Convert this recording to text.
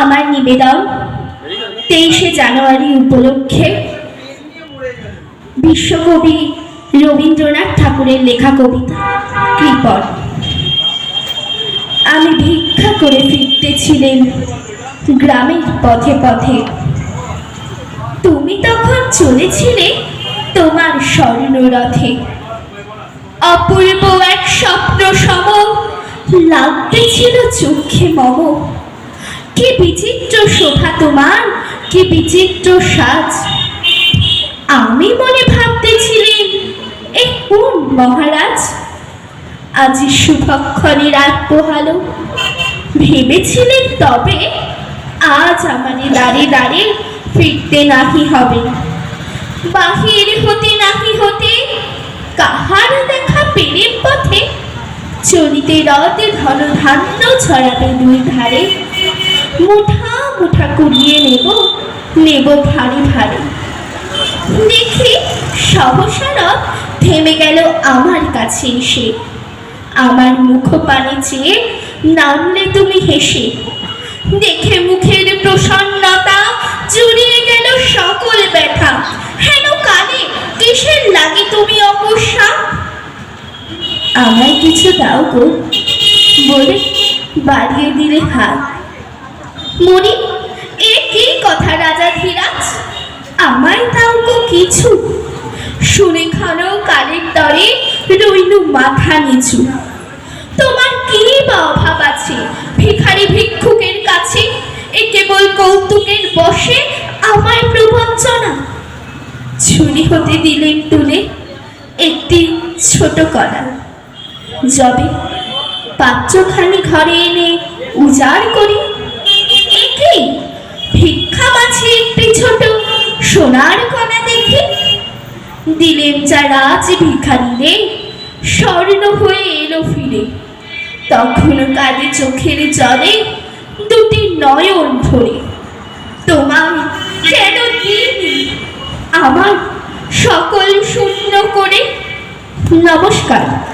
আমার নিবেদন। তেইশে জানুয়ারি উপলক্ষে বিশ্বকবি রবীন্দ্রনাথ ঠাকুরের লেখা কবিতা কৃপণ আমি ভিক্ষা করে ফিরতেছিলেন গ্রামের পথে পথে। তুমি তখন চলেছিলে তোমার স্বর্ণরথে। অপূর্ব এক স্বপ্ন সম লাগতেছিল চোখে মম। কি বিচিত্র শোভা তোমার, কি বিচিত্র সাজ। আমি মনে ভাবতেছিলেন এ কোন মহারাজ? আজ শুভক্ষণে রাত পোহালো। ভেবেছিলেন তবে আজ আমারে দাঁড়ে দাঁড়ে ফিরতে নাহি হবে। বাহির হতে নাহি হতে কাহার দেখা পেরের পথে চলিতে রতে ধন ধান্য ছড়াবে দুই ধারে। মুঠা মুঠা কুড়িয়ে নেব নেব ভারী ভারী। দেখি, সহসা রথ থেমে গেল আমার কাছে এসে। আমার মুখ পানে চেয়ে নামলে তুমি হেসে। দেখে মুখের প্রসন্নতা জুড়িয়ে গেল সকল ব্যথা। হেন কানে কিসের লাগে তুমি আমায় কিছু দাও গো। বলে বাড়িয়ে দিলে হাত। মনি এ কি কথা রাজা ধীরাজ? আমায় দাও গো কিছু। শুনে খানো কালের তরে রইলু মাথা নিচু। তোমার কি বা অভাব আছে? ভিখারি ভিক্ষুকের কাছে, এ কেবল কৌতুকের বসে আমায় প্রবঞ্চনা। ছুরি হতে দিলেন তুলে একটি ছোট কড়া যবে পাত্রখানি ঘরে এনে উজাড় করি, একে ভিক্ষা মাছে একটি ছোট সোনার কণা দেখি দিলেন যা রাজ ভিখারিরে স্বর্ণ হয়ে এলো ফিরে। তখন কাঁদে চোখের জলে দুটি নয়ন ভরে। তোমার কেন দিইনি আমার সকল শূন্য করে। নমস্কার।